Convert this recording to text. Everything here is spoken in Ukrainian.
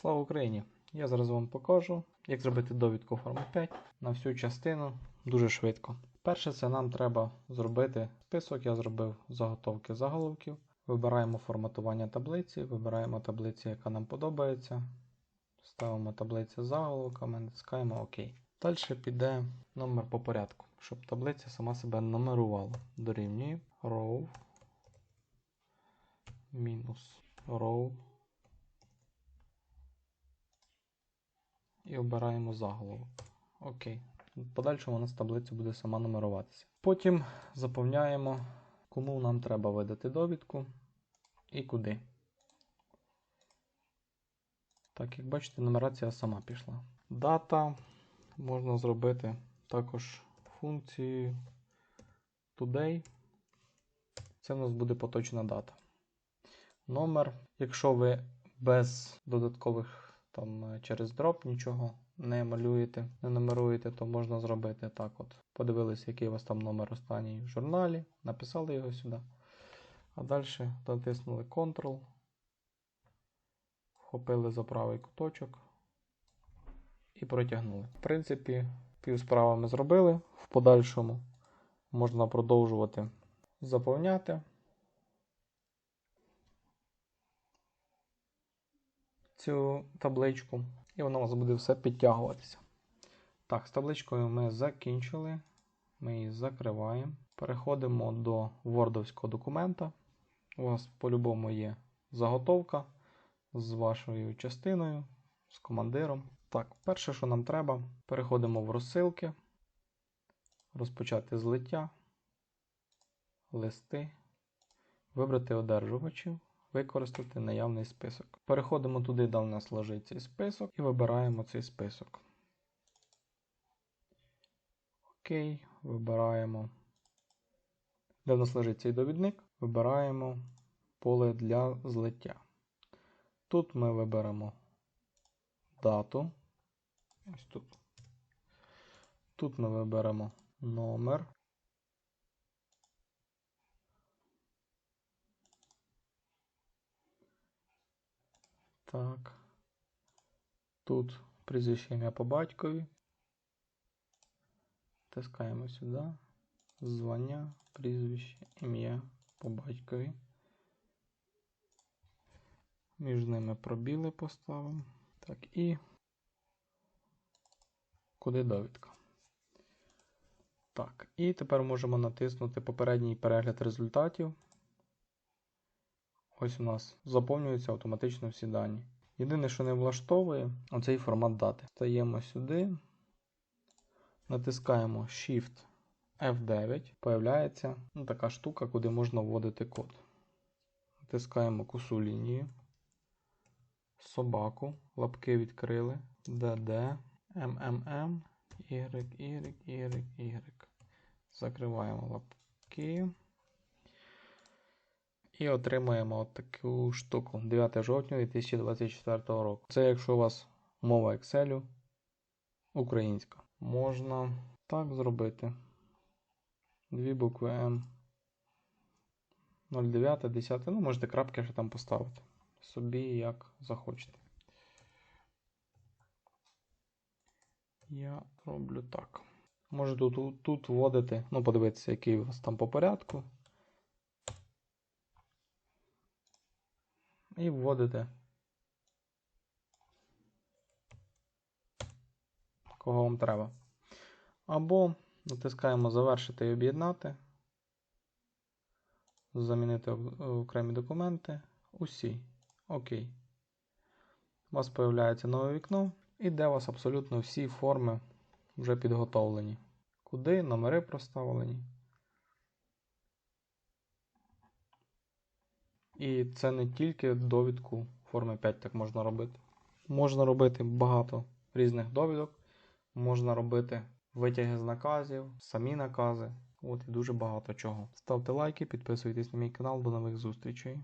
Слава Україні! Я зараз вам покажу, як зробити довідку форми 5 на всю частину дуже швидко. Перше, це нам треба зробити список. Я зробив заготовки заголовків. Вибираємо форматування таблиці, вибираємо таблицю, яка нам подобається. Ставимо таблицю з заголовками, натискаємо ОК. Далі піде номер по порядку, щоб таблиця сама себе нумерувала. Дорівнює row мінус row і обираємо заголовок. Окей. В подальшому у нас таблиця буде сама нумеруватися. Потім заповняємо, кому нам треба видати довідку і куди. Так, як бачите, нумерація сама пішла. Дата можна зробити також функцією today. Це в нас буде поточна дата. Номер, якщо ви без додаткових там е, через дроп нічого не малюєте, не нумеруєте, то можна зробити так. от. Подивилися, який у вас там номер останній в журналі, написали його сюди. А далі натиснули Ctrl, вхопили за правий куточок і протягнули. В принципі, пів справи ми зробили. В подальшому можна продовжувати заповняти. Цю табличку, і воно у нас буде все підтягуватися. Так, з табличкою ми закінчили. Ми її закриваємо. Переходимо до Wordовського документа. У вас по-любому є заготовка з вашою частиною, з командиром. Так, перше, що нам треба, переходимо в розсилки, розпочати злиття, листи, вибрати одержувачів, використати наявний список. Переходимо туди, де у нас лежить цей список, і вибираємо цей список. Окей, вибираємо, де в нас лежить цей довідник, вибираємо поле для злиття. Тут ми виберемо дату. Ось тут. Тут ми виберемо номер. Так. Тут прізвище ім'я по батькові. Тискаємо сюди. Звання, прізвище, ім'я по батькові. Між ними пробіли поставимо. Так, і куди довідка. Так, і тепер можемо натиснути попередній перегляд результатів. Ось у нас заповнюються автоматично всі дані. Єдине, що не влаштовує, оцей формат дати. Стаємо сюди, натискаємо Shift F9, появляється ну, така штука, куди можна вводити код. Натискаємо кусу лінію, собаку, лапки відкрили, DD, MMM, Y, Y, Y, Y. Закриваємо лапки. І отримаємо от таку штуку 9 жовтня 2024 року. Це якщо у вас мова Excel українська. Можна так зробити. Дві букви М. 09, 10. Ну, можете крапки ще там поставити. Собі як захочете. Я роблю так. Можете тут, тут вводити, ну, подивитися, який у вас там по порядку. І вводите, кого вам треба. Або натискаємо Завершити і об'єднати, замінити окремі документи. Усі. Окей. У вас з'являється нове вікно, і де у вас абсолютно всі форми вже підготовлені. Куди номери проставлені. І це не тільки довідку форми 5 так можна робити. Можна робити багато різних довідок, можна робити витяги з наказів, самі накази. От і дуже багато чого. Ставте лайки, підписуйтесь на мій канал. До нових зустрічей.